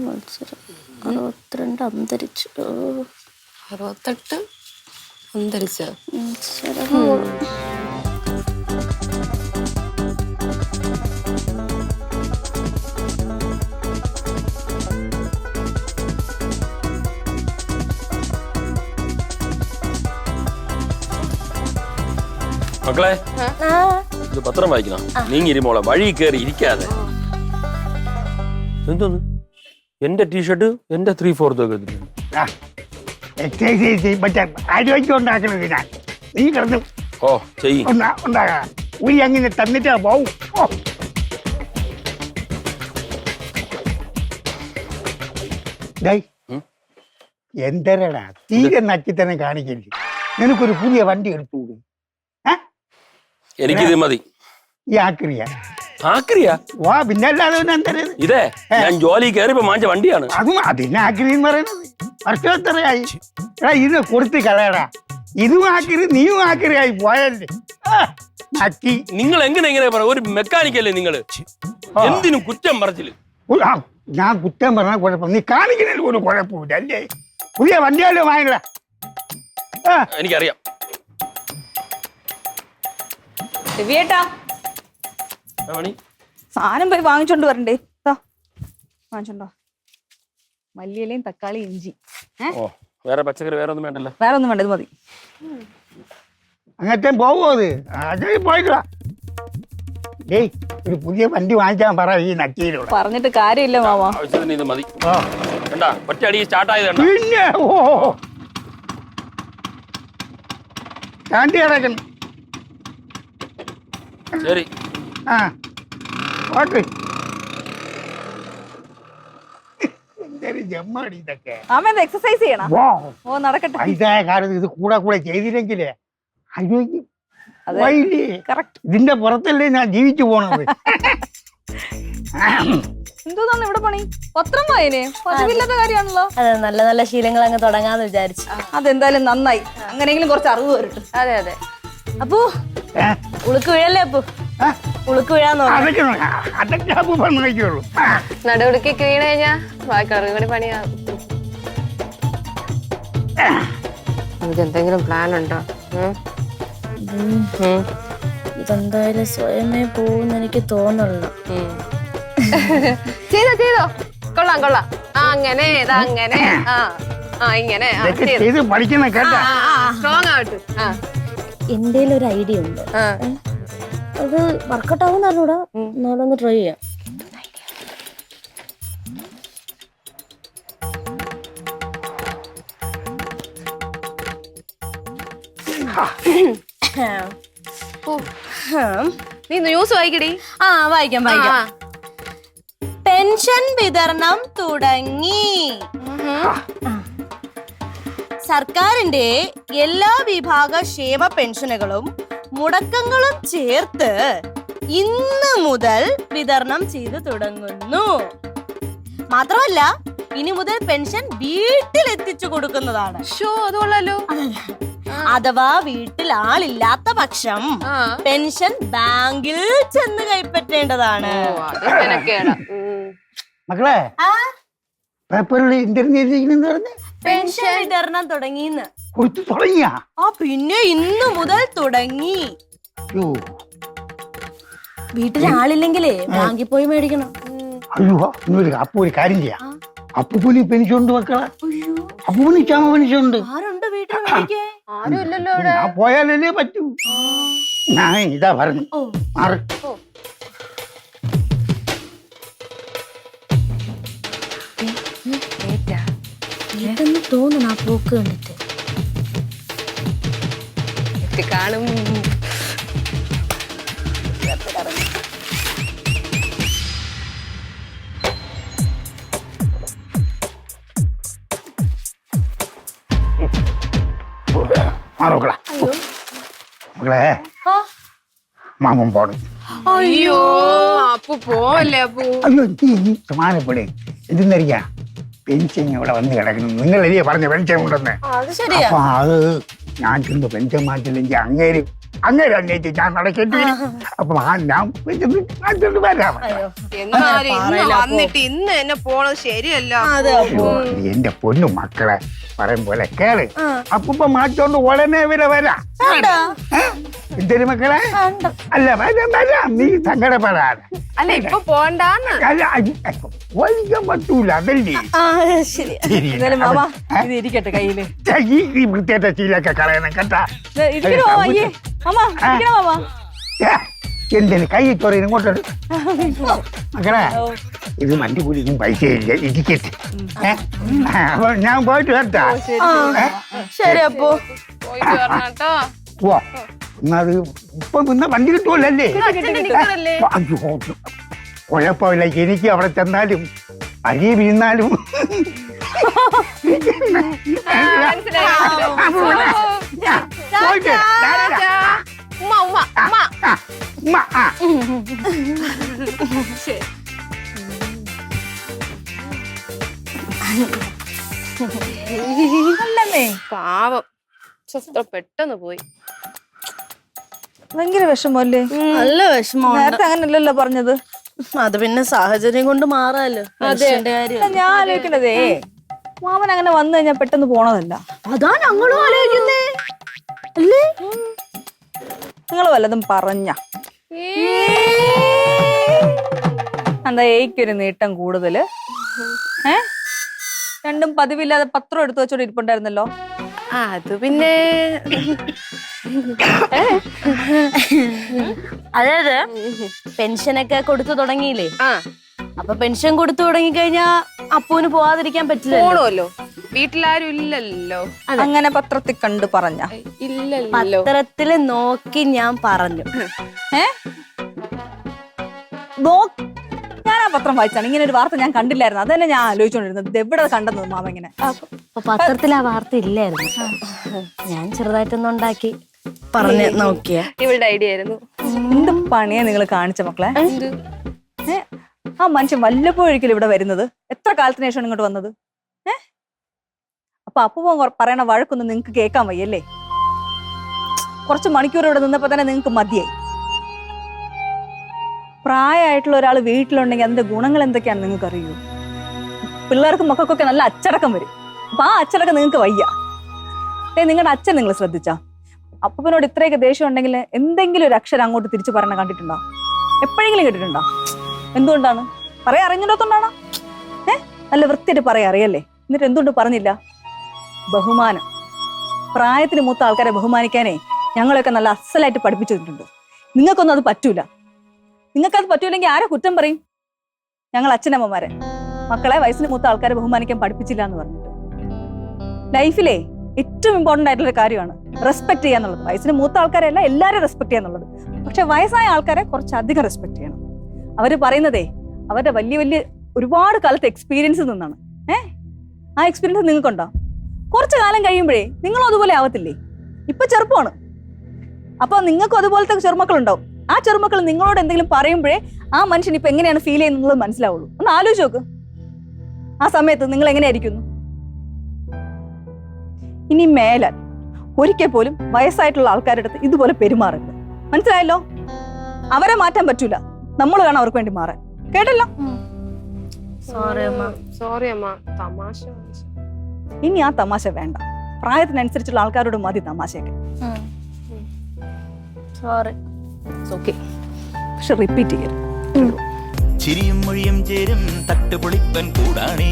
മത്സരം അറുപത്തിരണ്ട് അന്തരിച്ചു ഓ, അറുപത്തെട്ട് അന്തരിച്ച മത്സരം മക്കളെ ഇത് പത്രം വായിക്കണം നീങ്ങിരി മോളെ വഴി കയറി ഇരിക്കാതെ എന്തോന്ന് എന്റെ ടീഷർട്ട് എന്റെ ത്രീ ഫോർത്ത് ഒക്കെ എടുത്തിട്ടുണ്ട് മറ്റേ ഞാൻ നീ കിടന്ന് ഓ ചെയ്യ്. ഉണ്ടാ ഉണ്ടാകാ. ഉരി അങ്ങനെ തന്നിട്ടാ പോവും. ഓ. ഡേയ്, ഉം? എന്തരടാ? തീരെ നക്കി തന്നെ കാണിക്കില്ല നിനക്കൊരു പുതിയ വണ്ടി എടുത്തുകൂടി? എനിക്കിത് മതി. ഈ ആക്രിയ. ആക്രിയ വാ പിന്നെ അല്ലാതെ പിന്നെ എന്തരത് ഇതേ? ഞാൻ ജോലി കയറിയപ്പോ മാഞ്ച വണ്ടിയാണ്. അതും അതിന് ആക്രി എന്ന് പറയുന്നത്. വർഷം എത്രയായി? എടാ ഇത് കൊടുത്ത് കളയടാ. ഇതും ആക്രി നീയും ആക്രിയായി പോയല്ലേ. ആ, നക്കി. നിങ്ങൾ എങ്ങനെ എങ്ങനെ പറ? ഒരു മെക്കാനിക്കല്ലേ നിങ്ങൾ എന്തിനും കുറ്റം പറച്ചിൽ? ആ, ഞാൻ കുറ്റം പറഞ്ഞാൽ കുഴപ്പം. നീ കാണിക്കുന്നതിൽ ഒരു കുഴപ്പമില്ല അല്ലേ? പുതിയ വണ്ടിയാലോ വാങ്ങില്ല ആ. എനിക്കറിയാം. മണി സാധനം പോയി വാങ്ങിച്ചോണ്ട് വരണ്ടേ. വാങ്ങിച്ചോണ്ടോ? മല്ലിയിലയും തക്കാളി ഇഞ്ചി. ഓ വേറെ പച്ചക്കറി വേറെ ഒന്നും വേണ്ടല്ലോ. വേറെ ഒന്നും വേണ്ട ഇത് മതി. അങ്ങനത്തെ പോവോ അത്? അത് പോയിക്കളാ. ഡേയ് ഒരു പുതിയ വണ്ടി വാങ്ങിക്കാൻ പറ ഈ നക്കിയിലൂടെ. പറഞ്ഞിട്ട് കാര്യമില്ല മാമാ. ആവശ്യത്തിന് ഇത് മതി. കണ്ടാ സ്റ്റാർട്ട് ആയത് പിന്നെ ഓ. ശരി. ആ ഓട്ട് എന്തൊരു ജമ്മാടി ഇതൊക്കെ. മാമ ഇത് എക്സസൈസ് ചെയ്യണം ഓ നടക്കട്ടെ. വയസ്സായ കാലത്ത് ഇത് കൂടെ കൂടെ ചെയ്തില്ലെങ്കിലേ അയ്യോ അതെ. വൈലി. കറക്റ്റ് ഇതിന്റെ പുറത്തല്ലേ ഞാൻ ജീവിച്ചു പോണത്. എന്തോന്നാണ് ഇവിടെ പണി? പത്രം വായനേ പതിവില്ലാത്ത കാര്യമാണല്ലോ. അതെ നല്ല നല്ല ശീലങ്ങൾ അങ്ങ് തുടങ്ങാന്ന് വിചാരിച്ചു. അതെന്തായാലും നന്നായി. അങ്ങനെയെങ്കിലും കുറച്ച് അറിവ് വരട്ടെ. അതെ അതെ. അപ്പു ഉളുക്ക് വീഴല്ലേ അപ്പു? ഉളുക്ക് വീഴാൻ നോക്കാം. അതൊക്കെ അതൊക്കെ അപ്പൊ കഴിക്കുള്ളൂ നടുവിടുക്കി വീണ് കഴിഞ്ഞാ ബാക്കി കൂടി പണിയാകും നമുക്ക് എന്തെങ്കിലും പ്ലാൻ ഉണ്ടോ? ഉം? ഉം. ഇതെന്തായാലും സ്വയമേ പോകും എനിക്ക് തോന്നുള്ളു ഉം. ചെയ്തോ ചെയ്തോ. കൊള്ളാം കൊള്ളാം. ആ അങ്ങനെ ഇതാ അങ്ങനെ. ആ ആ ഇങ്ങനെ. ആ ഇതൊക്കെ ചെയ്ത്. പഠിക്കുന്ന കേട്ടാ. സ്ട്രോങ് ആവട്ടെ. ആ. എന്റെ ഒരു ഐഡിയ ഉണ്ട്. ആ. അത് വർക്കൗട്ട് ആവുന്ന അറിഞ്ഞൂടാ ഒന്ന് ട്രൈ ചെയ്യാം. നീ ന്യൂസ് വായിക്കടി. ആ വായിക്കാം വായിക്കാം. പെൻഷൻ വിതരണം തുടങ്ങി. സർക്കാരിന്റെ എല്ലാ വിഭാഗ ക്ഷേമ പെൻഷനുകളും മുടക്കങ്ങളും ചേർത്ത് ഇന്ന് മുതൽ വിതരണം ചെയ്തു തുടങ്ങുന്നു. മാത്രമല്ല ഇനി മുതൽ പെൻഷൻ വീട്ടിൽ എത്തിച്ചു കൊടുക്കുന്നതാണ് ഷോ അഥവാ വീട്ടിൽ ആളില്ലാത്ത പക്ഷം പെൻഷൻ ബാങ്കിൽ ചെന്ന് കൈപ്പറ്റേണ്ടതാണ്. മക്കളെ പേപ്പറിൽ പറഞ്ഞ്? പെൻഷൻ വിതരണം തുടങ്ങിന്ന്. കൊടുത്തു തുടങ്ങിയാ? ആ പിന്നെ ഇന്ന് മുതൽ തുടങ്ങി. അയ്യോ വീട്ടിൽ ആളില്ലെങ്കിലേ ബാങ്കിൽ പോയി മേടിക്കണം. അയ്യോ ഇന്നൊരു അപ്പൊ ഒരു കാര്യം ചെയ്യാം. അപ്പൂപ്പന് പെൻഷൻ ഉണ്ട് മക്കളെ. അപ്പൂപ്പന് ചാമ പെൻഷൻ ഉണ്ട് ആരുണ്ട് വീട്ടിൽ ആരും ഇല്ലല്ലോ പോയാലല്ലേ പറ്റൂ. ഞാൻ ഇതാ പറഞ്ഞു. മാറ്. ഇതെന്ന് തോന്നണം ആ പോക്ക് കണ്ടിട്ട്. കാണും. മക്കളെ. മാമൻ പോണം. അയ്യോ അപ്പു പോവല്ലേ അപ്പു? സമാനപ്പെടേ എന്തെന്നറിയാ പെൻഷൻ ഇവിടെ വന്ന് കിടക്കുന്നു. നിങ്ങളല്ലേ പറഞ്ഞ പെൻഷൻ ഉണ്ടെന്ന് അത് ശരിയാ. അപ്പൊ അത് ഞാൻ ചെന്ന് പെൻഷൻ മാറ്റില്ലെങ്കിൽ അങ്ങേര് അങ്ങനെ അന്വേഷിച്ച് ഞാൻ നടക്കേണ്ടി വരും. അപ്പൊ ആ ഞാൻ വരാം. എന്നാലും ഇന്ന് വന്നിട്ട് ഇന്ന് എന്നെ പോണത് ശരിയല്ല. അയ്യോ, എന്റെ പൊന്നു മക്കളെ പറയും പോലെ കേറ് അപ്പൊ മാറ്റോണ്ട് ഉടനെ വരെ. വരാം? എന്തൊരു മക്കളെ? അല്ല വരാം വരാം. നീ സങ്കടപ്പെടാതെ. അല്ല ഇപ്പൊ പോണ്ടാന്ന്. അല്ല അയ്യ, വലിക്കാൻ പറ്റൂല അതല്ലേ? ആ ശരി. ശരി. മാമ ഇത് ഇരിക്കട്ടെ കയ്യിൽ. ഈ ഈ വൃത്തിയായിട്ട ശീലൊക്കെ കളയണം കേട്ടാ? ഇത് ഇരിക്കണോ മാമ അയ്യേ മാമ ഇരിക്കണോ മാമ? എന്തിന്? കൈ ചൊറി ഇങ്ങോട്ടൊരു മക്കളെ ഇത് മണ്ടി കൂലിക്കും പൈസ ഇല്ല ഇരിക്കട്ടെ. ഏ? അപ്പൊ ഞാൻ പോയിട്ട് വരട്ടാ. ശരി അപ്പോ. പോയിട്ട് വരണം കേട്ടോ ഓ എന്നത് ഇപ്പൊ പിന്നെ വണ്ടി കിട്ടുമല്ലേ അച്ഛന്റെ നിക്കറല്ലേ അയ്യോ. കുഴപ്പമില്ല എനിക്ക് അവിടെ ചെന്നാലും അരി വീണാലും പാവം. ശസ്ത്ര പെട്ടെന്ന് പോയി. ഭയങ്കര വിഷമല്ലേ നല്ല വിഷമമുണ്ട്. നേരത്തെ അങ്ങനല്ലല്ലോ പറഞ്ഞത്. അത് പിന്നെ സാഹചര്യം കൊണ്ട് മാറാല്ലോ. മനുഷ്യന്റെ കാര്യം. അല്ല, ഞാൻ ആലോചിക്കണതേ മാമൻ അങ്ങനെ വന്നു കഴിഞ്ഞാൽ പെട്ടെന്ന് പോണതല്ല. അതാ ഞങ്ങളും ആലോചിക്കുന്നേ. അല്ലേ? നിങ്ങൾ വല്ലതും പറഞ്ഞ. എന്താ ഏക്കൊരു നീട്ടം കൂടുതൽ? ഏ? രണ്ടും പതിവില്ലാതെ പത്രം എടുത്തു വെച്ചോണ്ട് ഇരിപ്പുണ്ടായിരുന്നല്ലോ? ആ, അത് പിന്നെ അതായത് പെൻഷനൊക്കെ കൊടുത്തു തുടങ്ങിയില്ലേ? ആ. അപ്പൊ പെൻഷൻ കൊടുത്തു തുടങ്ങി കഴിഞ്ഞാ അപ്പൂന് പോവാതിരിക്കാൻ പറ്റില്ല പോണല്ലോ. വീട്ടിലാരും ഇല്ലല്ലോ. അങ്ങനെ പത്രത്തിൽ കണ്ട് പറഞ്ഞ. ഇല്ലല്ലോ. പത്രത്തിൽ നോക്കി ഞാൻ പറഞ്ഞു. ഏ? നോ ഞാൻ ആ പത്രം വായിച്ചാണ് ഇങ്ങനെ ഒരു വാർത്ത ഞാൻ കണ്ടില്ലായിരുന്നു. അത് തന്നെ ഞാൻ ആലോചിച്ചോണ്ടിരുന്നത്. ഇത് എവിടെ കണ്ടെന്നത് മാമ ഇങ്ങനെ? അപ്പൊ പത്രത്തിൽ ആ വാർത്ത ഇല്ലായിരുന്നു. ഞാൻ ചെറുതായിട്ടൊന്നും ഉണ്ടാക്കി. പറഞ്ഞ് നോക്കിയ. ഇവളുടെ ഐഡിയ ആയിരുന്നു. എന്ത് പണിയാ നിങ്ങൾ കാണിച്ച മക്കളെ? ആ മനുഷ്യൻ വല്ലപ്പോഴൊരിക്കലും ഇവിടെ വരുന്നത്? എത്ര കാലത്തിന് ശേഷമാണ് ഇങ്ങോട്ട് വന്നത്? അപ്പൊ അപ്പൂപ്പൻ കൊറ- പറയണ വഴക്കൊന്നും നിങ്ങൾക്ക് കേൾക്കാൻ വയ്യല്ലേ? കുറച്ച് മണിക്കൂർ ഇവിടെ നിന്നപ്പോ തന്നെ നിങ്ങൾക്ക് മതിയായി. പ്രായമായിട്ടുള്ള ഒരാൾ വീട്ടിലുണ്ടെങ്കിൽ അതിന്റെ ഗുണങ്ങൾ എന്തൊക്കെയാണെന്ന് നിങ്ങൾക്ക് അറിയൂ പിള്ളേർക്കും മക്കൾക്കൊക്കെ നല്ല അച്ചടക്കം വരും. അപ്പൊ ആ അച്ചടക്കം നിങ്ങൾക്ക് വയ്യ. ഏ നിങ്ങളുടെ അച്ഛൻ നിങ്ങൾ ശ്രദ്ധിച്ചാ. അപ്പനോട് ഇത്രയൊക്കെ ദേഷ്യം ഉണ്ടെങ്കിൽ എന്തെങ്കിലും ഒരു അക്ഷരം അങ്ങോട്ട് തിരിച്ചു പറഞ്ഞ കണ്ടിട്ടുണ്ടോ? എപ്പോഴെങ്കിലും കേട്ടിട്ടുണ്ടോ? എന്തുകൊണ്ടാണ്? പറയാ അറിഞ്ഞിടത്തോണ്ടാണോ ഏ? നല്ല വൃത്തിയായിട്ട് പറയാ അറിയല്ലേ? എന്നിട്ട് എന്തുകൊണ്ട് പറഞ്ഞില്ല? ബഹുമാനം. പ്രായത്തിന് മൂത്ത ആൾക്കാരെ ബഹുമാനിക്കാനേ ഞങ്ങളെയൊക്കെ നല്ല അസലായിട്ട് പഠിപ്പിച്ചു തന്നിട്ടുണ്ട്. നിങ്ങൾക്കൊന്നും അത് പറ്റൂല. നിങ്ങൾക്കത് പറ്റൂലെങ്കിൽ ആരെ കുറ്റം പറയും? ഞങ്ങൾ അച്ഛനമ്മമാരെ. മക്കളെ വയസ്സിന് മൂത്ത ആൾക്കാരെ ബഹുമാനിക്കാൻ പഠിപ്പിച്ചില്ല എന്ന് പറഞ്ഞിട്ട്. ലൈഫിലെ ഏറ്റവും ഇമ്പോർട്ടന്റ് ആയിട്ടുള്ള കാര്യമാണ്. റെസ്പെക്ട് ചെയ്യുക എന്നുള്ളത്. വയസ്സിന് മൂത്ത ആൾക്കാരെയല്ല എല്ലാവരും റെസ്പെക്ട് ചെയ്യുക എന്നുള്ളത്. പക്ഷെ വയസ്സായ ആൾക്കാരെ കുറച്ചധികം റെസ്പെക്ട് ചെയ്യണം. അവർ പറയുന്നതേ അവരുടെ വലിയ വലിയ ഒരുപാട് കാലത്തെ എക്സ്പീരിയൻസ് നിന്നാണ്. ഏ? ആ എക്സ്പീരിയൻസ് നിങ്ങൾക്കുണ്ടോ? കുറച്ച് കാലം കഴിയുമ്പോഴേ നിങ്ങളും അതുപോലെ ആവത്തില്ലേ? ഇപ്പൊ ചെറുപ്പമാണ്. അപ്പോൾ നിങ്ങൾക്കും അതുപോലത്തെ ചെറുമക്കളുണ്ടാവും. ആ ചെറുമക്കൾ നിങ്ങളോട് എന്തെങ്കിലും പറയുമ്പോഴേ ആ മനുഷ്യൻ ഇപ്പൊ എങ്ങനെയാണ് ഫീൽ ചെയ്യുന്നത് മനസ്സിലാവുള്ളൂ. ഒന്ന് ആലോചിച്ച് നോക്ക്. ആ സമയത്ത് നിങ്ങൾ എങ്ങനെയായിരിക്കുന്നു? ഇനി മേലാൽ ഒരിക്കൽ പോലും വയസ്സായിട്ടുള്ള ആൾക്കാരുടെ അടുത്ത് ഇതുപോലെ പെരുമാറരുത്. മനസ്സിലായല്ലോ? അവരെ മാറ്റാൻ പറ്റൂല. നമ്മൾ വേണം അവർക്ക് വേണ്ടി മാറാൻ. കേട്ടല്ലോ? സോറി അമ്മ. സോറി അമ്മ. തമാശ ഇനി ആ തമാശ വേണ്ട. പ്രായത്തിനനുസരിച്ചുള്ള ആൾക്കാരോട് മതി തമാശയൊക്കെ. സോറി ഓക്കെ പക്ഷെ റിപ്പീറ്റ് ചെയ്യരുത്. ചിരിയും മൊഴിയും ചേരും തട്ടുപൊളിപ്പൻ കൂടാണേ.